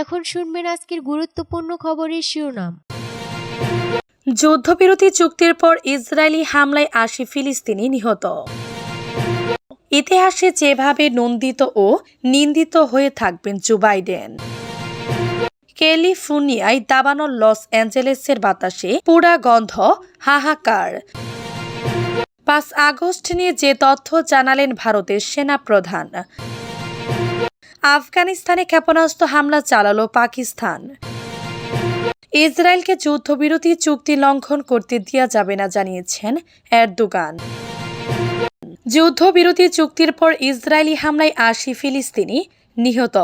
এখন শুনবেন আজকের গুরুত্বপূর্ণ খবরের শিরোনাম। যুদ্ধবিরতি চুক্তির পর ইসরায়েলি হামলায় আশি ফিলিস্তিনি নিহত। ইতিহাসে যেভাবে নন্দিত ও নিন্দিত হয়ে থাকবেন জো বাইডেন। ক্যালিফোর্নিয়ায় দাবানো লস অ্যাঞ্জেলেসের বাতাসে পুরা গন্ধ হাহাকার। পাঁচ আগস্ট নিয়ে যে তথ্য জানালেন ভারতের সেনা প্রধান আফগানিস্তানে ক্ষেপণাস্ত্র হামলা চালালো পাকিস্তান। ইসরায়েলকে যুদ্ধবিরতি চুক্তি লঙ্ঘন করতে দেওয়া যাবে না, জানিয়েছেন এরদোগান। যুদ্ধবিরতি চুক্তির পর ইসরায়েলি হামলায় আশি ফিলিস্তিনি নিহত।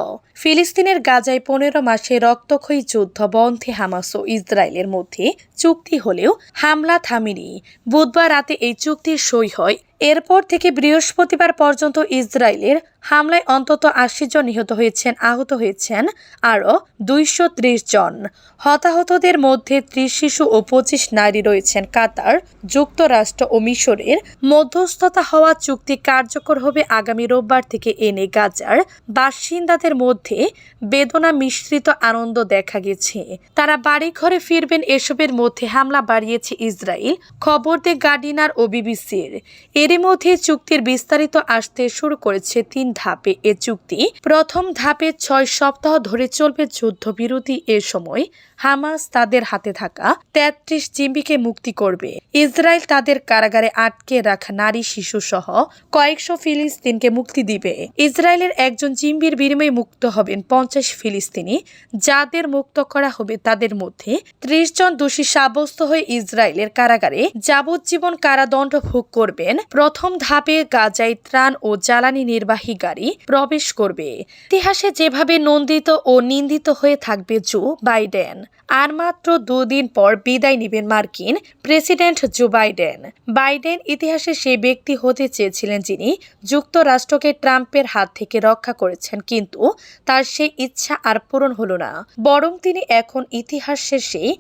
ফিলিস্তিনের গাজায় পনেরো মাসে রক্তক্ষয়ী যুদ্ধ বন্ধে হামাস ও ইসরায়েলের মধ্যে চুক্তি হলেও হামলা থামেনি। বুধবার রাতে এই চুক্তির সই হয় এরপর থেকে বৃহস্পতিবার পর্যন্ত ইসরায়েলের হামলায় অন্তত আশি জন নিহত হয়েছেন, আহত হয়েছেন, আরও দুইশো ত্রিশ জন। হতাহতদের মধ্যে ত্রিশ শিশু ও পঁচিশ নারী রয়েছেন। কাতার যুক্তরাষ্ট্র ও মিশরের মধ্যস্থতা হওয়া চুক্তি কার্যকর হবে আগামী রোববার থেকে এনে গাজার বাসিন্দাদের মধ্যে বেদনা মিশ্রিত আনন্দ দেখা গেছে। তারা বাড়ি ঘরে ফিরবেন, এসবের মধ্যে হামলা বাড়িয়েছে ইসরায়েল, খবর দে গার্ডিনার ও বিবিসির। এরই মধ্যে চুক্তির বিস্তারিত আসতে শুরু করেছে তিন ধাপে। এ চুক্তি প্রথম ধাপে ছয় সপ্তাহ ধরে চলবে যুদ্ধবিরতি। এ সময় হামাস তাদের হাতে থাকা তেত্রিশ জিম্বিকে মুক্তি করবে। ইসরায়েল তাদের কারাগারে আটকে রাখা নারী, শিশু সহ কয়েকশো ফিলিস্তিনকে মুক্তি দিবে। ইসরায়েলের একজন জিম্বির বিনিময়ে মুক্ত হবেন পঞ্চাশ ফিলিস্তিনি। যাদের মুক্ত করা হবে তাদের মধ্যে ত্রিশ জন দোষী সাব্যস্ত হয়ে ইসরায়েলের কারাগারে যাবজ্জীবন কারাদণ্ড ভোগ করবেন প্রথম ধাপে গাজায় ত্রাণ ও জ্বালানি নির্বাহী গাড়ি প্রবেশ করবে। ইতিহাসে যেভাবে নন্দিত ও নিন্দিত হয়ে থাকবে জো বাইডেন, আর মাত্র দুদিন পর বিদায় নেবেন মার্কিন প্রেসিডেন্ট জো বাইডেন। বাইডেন ইতিহাসে সেই ব্যক্তি হতে চেয়েছিলেন যিনি যুক্তরাষ্ট্রকে ট্রাম্পের হাত থেকে রক্ষা করেছেন, কিন্তু তার সেই ইচ্ছা আর পূরণ হলো না। বরং তিনি এখন ইতিহাসের সেই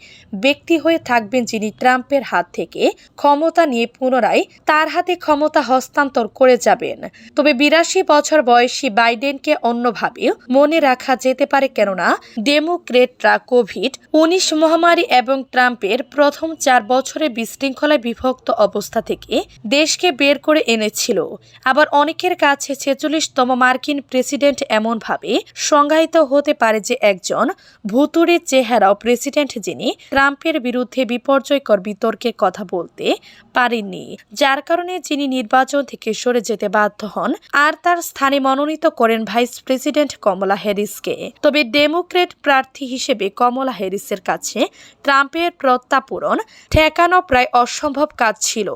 ব্যক্তি হয়ে থাকবেন যিনি ট্রাম্পের হাত থেকে ক্ষমতা নিয়ে পুনরায় তার হাতে ক্ষমতা হস্তান্তর করে যাবেন। তবে বিরাশি বছর বয়সী বাইডেনকে অন্যভাবে মনে রাখা যেতে পারে কেননা, ডেমোক্রেটরা কোভিড উনিশ মহামারী এবং ট্রাম্পের প্রথম চার বছরে বিশৃঙ্খলায় বিভক্ত অবস্থা থেকে দেশকে বের করে এনেছিল। আবার অনেকের কাছে ছেচল্লিশতম মার্কিন প্রেসিডেন্ট এমনভাবে সংজ্ঞায়িত হতে পারে যে একজন ভুতুড়ে চেহারাও প্রেসিডেন্ট যিনি ট্রাম্পের বিরুদ্ধে বিপর্যয়কর বিতর্কের কথা বলতে পারেননি, যার কারণে যিনি নির্বাচন থেকে সরে যেতে বাধ্য হন আর তার স্থানে মনোনীত করেন ভাইস প্রেসিডেন্ট কমলা হ্যারিসকে। তবে ডেমোক্রেট প্রার্থী হিসেবে কমলা হ্যারিসের কাছে ট্রাম্পের প্রত্যাপূরণ ঠেকানো প্রায় অসম্ভব কাজ ছিল।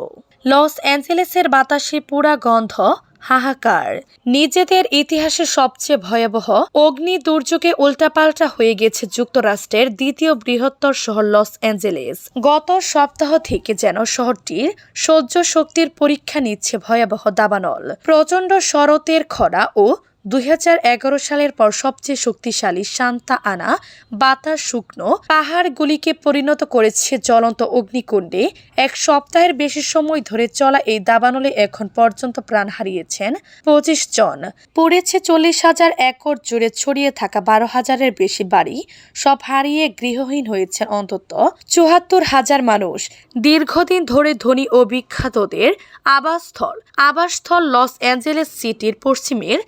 লস অ্যাঞ্জেলেসের বাতাসে পুরা গন্ধ হাহাকার। নিজেদের ইতিহাসে সবচেয়ে ভয়াবহ অগ্নি দুর্যোগে উল্টাপাল্টা হয়ে গেছে যুক্তরাষ্ট্রের দ্বিতীয় বৃহত্তর শহর লস অ্যাঞ্জেলেস। গত সপ্তাহ থেকে যেন শহরটির সহ্য শক্তির পরীক্ষা নিচ্ছে ভয়াবহ দাবানল। প্রচণ্ড শরতের খরা ও দুই হাজার এগারো সালের পর সবচেয়ে শক্তিশালী শান্তা আনা বাতাস শুকনো পাহাড়গুলিকে পরিণত করেছে জ্বলন্ত অগ্নিকুণ্ডে। এক সপ্তাহের বেশি সময় ধরে চলা এই দাবানলে এখন পর্যন্ত প্রাণ হারিয়েছেন পঁচিশ জন। পড়েছে চল্লিশ হাজার একর জুড়ে ছড়িয়ে থাকা বারো হাজারের বেশি বাড়ি। সব হারিয়ে গৃহহীন হয়েছে অন্তত চুয়াত্তর হাজার মানুষ। দীর্ঘদিন ধরে ধনী ও বিখ্যাতদের আবাসস্থল। আবাসস্থল লস অ্যাঞ্জেলেস সিটির পশ্চিমের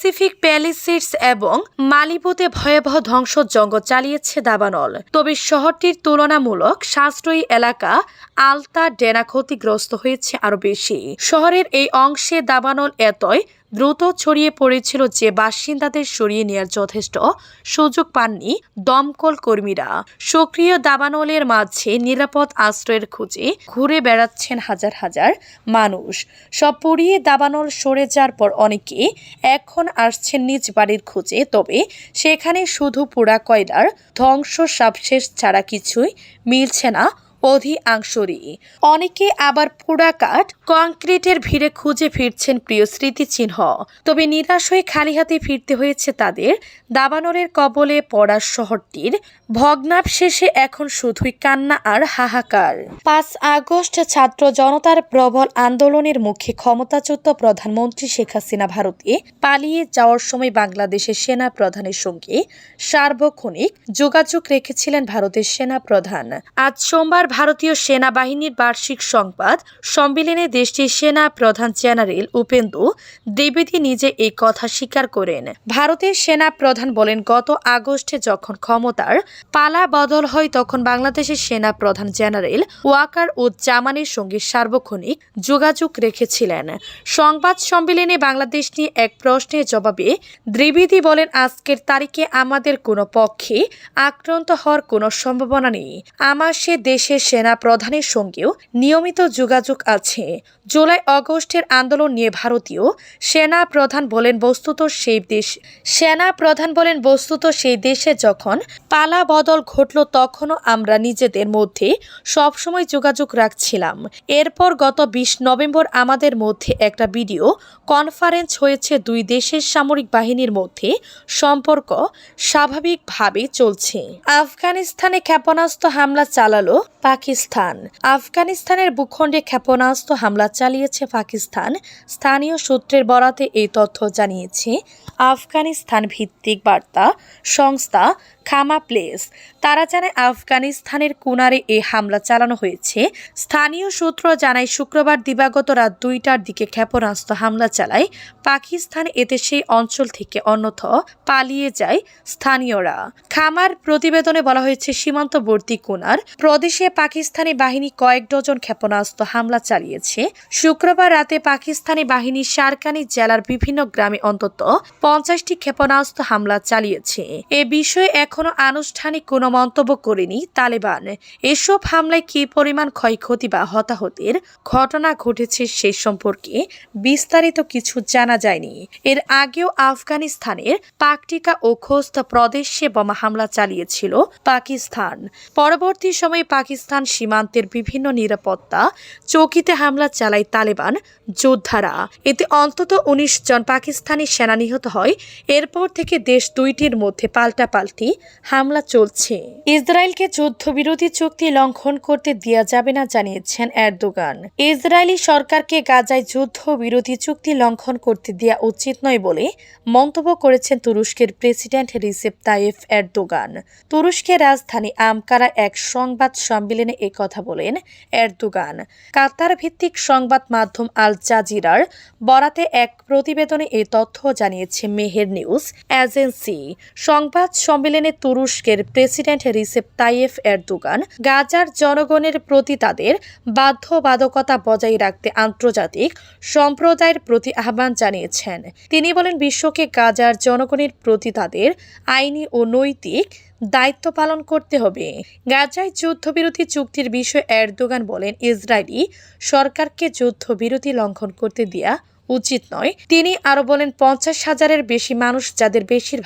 প্যাসিফিক প্যালিসিডস এবং মালিবুতে ভয়াবহ ধ্বংস ধ্বংসযজ্ঞ চালিয়েছে দাবানল। তবে শহরটির তুলনামূলক সাশ্রয়ী এলাকা আলতা ডেনা ক্ষতিগ্রস্ত হয়েছে আরও বেশি। শহরের এই অংশে দাবানল এতই দ্রুত ছড়িয়ে পড়েছিল যে বাসিন্দাদের সরিয়ে নেওয়ার যথেষ্ট সুযোগ পাননি দমকল কর্মীরা। সক্রিয় দাবানলের মাঝে নিরাপদ আশ্রয়ের খুঁজে ঘুরে বেড়াচ্ছেন হাজার হাজার মানুষ। সব পুড়িয়ে দাবানল সরে যাওয়ার পর অনেকে এখন আসছেন নিজ বাড়ির খুঁজে, তবে সেখানে শুধু পোড়া কয়লার ধ্বংস সাবশেষ ছাড়া কিছুই মিলছে না। অধিকাংশরই অনেকে আবার পোড়াকাঠ কংক্রিটের ভিড়ে খুঁজে ফিরছেন প্রিয় স্মৃতিচিহ্ন। তবে নিরাশ হয়ে খালি হাতে ফিরতে হয়েছে তাদের দাবানলের কবলে পড়া শহরটির। ভগ্নাবশেষে এখন শুধুই কান্না আর হাহাকার। পাঁচ আগস্ট ছাত্র জনতার প্রবল আন্দোলনের মুখে ক্ষমতাচ্যুত প্রধানমন্ত্রী শেখ হাসিনা ভারতে পালিয়ে যাওয়ার সময় বাংলাদেশের সেনা প্রধানের সঙ্গে সার্বক্ষণিক যোগাযোগ রেখেছিলেন ভারতের সেনা প্রধান। আজ সোমবার ভারতীয় সেনাবাহিনীর বার্ষিক সংবাদ সম্মেলনে দেশটির সেনা প্রধান জেনারেল উপেন্দু দ্বিবেদী নিজে এই কথা স্বীকার করেন। ভারতের সেনা প্রধান বলেন, গত আগস্টে যখন ক্ষমতার পালা বদল হয়, তখন বাংলাদেশের সেনা প্রধান জেনারেল ওয়াকার ও জামানের সঙ্গে সার্বক্ষণিক যোগাযোগ রেখেছিলেন। সংবাদ সম্মেলনে বাংলাদেশ নিয়ে এক প্রশ্নের জবাবে দ্বিবেদী বলেন, আজকের তারিখে আমাদের কোনো পক্ষে আক্রান্ত হওয়ার কোনো সম্ভাবনা নেই। আমার সে দেশের সেনা প্রধানের সঙ্গেও নিয়মিত যোগাযোগ আছে। জুলাই, অগস্টের আন্দোলন নিয়ে ভারতীয় সেনা প্রধান বলেন, বস্তুত সেই দেশ সেনা প্রধান বলেন, বস্তুত সেই দেশে যখন পালা বদল ঘটল, তখনও আমরা নিজেদের মধ্যে সবসময় যোগাযোগ রাখছিলাম। এরপর গত বিশ নভেম্বর আমাদের মধ্যে একটা ভিডিও কনফারেন্স হয়েছে। দুই দেশের সামরিক বাহিনীর মধ্যে সম্পর্ক স্বাভাবিকভাবে চলছে। আফগানিস্তানে ক্ষেপণাস্ত্র হামলা চালালো পাকিস্তান। আফগানিস্তানের ভূখণ্ডে ক্ষেপণাস্ত্র হামলা চালিয়েছে পাকিস্তান। স্থানীয় সূত্রের বরাতে এই তথ্য জানিয়েছে আফগানিস্তান ভিত্তিক বার্তা সংস্থা খামা প্লেস। তারা জানায়, আফগানিস্তানের কুনারে এই হামলা চালানো হয়েছে। স্থানীয় সূত্র জানায়, শুক্রবার দিবাগত রাত দুইটার দিকে ক্ষেপণাস্ত্র হামলা চালায়। পাকিস্তান এতে সেই অঞ্চল থেকে অন্যথ পালিয়ে যায় স্থানীয়রা। খামার প্রতিবেদনে বলা হয়েছে, সীমান্তবর্তী কুনার প্রদেশে পাকিস্তানি বাহিনী কয়েক ডজন ক্ষেপণাস্ত্র হামলা চালিয়েছে। শুক্রবার রাতে পাকিস্তানি বাহিনী সারকানি জেলার বিভিন্ন গ্রামে অন্তত পঞ্চাশটি ক্ষেপণাস্ত্র হামলা চালিয়েছে। এ বিষয়ে এখনও আনুষ্ঠানিক কোনো মন্তব্য করেনি তালেবান। এসব হামলায় কী পরিমাণ ক্ষয়ক্ষতি বা হতাহতের ঘটনা ঘটেছে সে সম্পর্কে বিস্তারিত কিছু জানা যায়নি। এর আগেও আফগানিস্তানের পাকটিকা ও খোস্ত প্রদেশে বোমা হামলা চালিয়েছিল পাকিস্তান। পরবর্তী সময়ে পাকিস্তান সীমান্তের বিভিন্ন নিরাপত্তা চৌকিতে হামলা চালায় তালেবান যোদ্ধারা। এতে অন্তত উনিশ জন পাকিস্তানি সেনা নিহত হয়। এরপর থেকে দেশ দুইটির মধ্যে পাল্টাপাল্টি হামলা চলছে। ইসরায়েলকে যুদ্ধবিরোধী চুক্তি লঙ্ঘন করতে দেওয়া যাবে না জানিয়েছেন এরদোগান। ইসরায়েলি সরকারকে গাজায় যুদ্ধবিরোধী চুক্তি লঙ্ঘন করতে দেওয়া উচিত নয় বলে মন্তব্য করেছেন তুরস্কের প্রেসিডেন্ট রিসেপ তাইফ এরদোগান। তুরস্কের রাজধানী আমকারা এক সংবাদ সম্মেলনে এ কথা বলেন এরদোগান। কাতার ভিত্তিক সংবাদ মাধ্যম আল জাজিরার বরাতে এক প্রতিবেদনে এ তথ্য জানিয়েছে মেহের নিউজ এজেন্সি। সংবাদ সম্মেলনে তুরস্কের প্রেসিডেন্ট রিসেপ তাইয়েফ এরদোগান গাজার জনগণের প্রতি তাদের বাধ্যবাধকতা বজায় রাখতে আন্তর্জাতিক সম্প্রদায়ের প্রতি আহ্বান জানিয়েছেন। তিনি বলেন, বিশ্বকে গাজার জনগণের প্রতি তাদের আইনি ও নৈতিক দায়িত্ব পালন করতে হবে। গাজায় যুদ্ধবিরতি চুক্তির বিষয়ে এরদোগান বলেন, ইসরায়েলি সরকারকে যুদ্ধবিরতি লঙ্ঘন করতে দেয়া উচিত নয়। তিনি আরও বলেন, পঞ্চাশ হাজারের বেশি মানুষ, যাদের বেশিরভাগ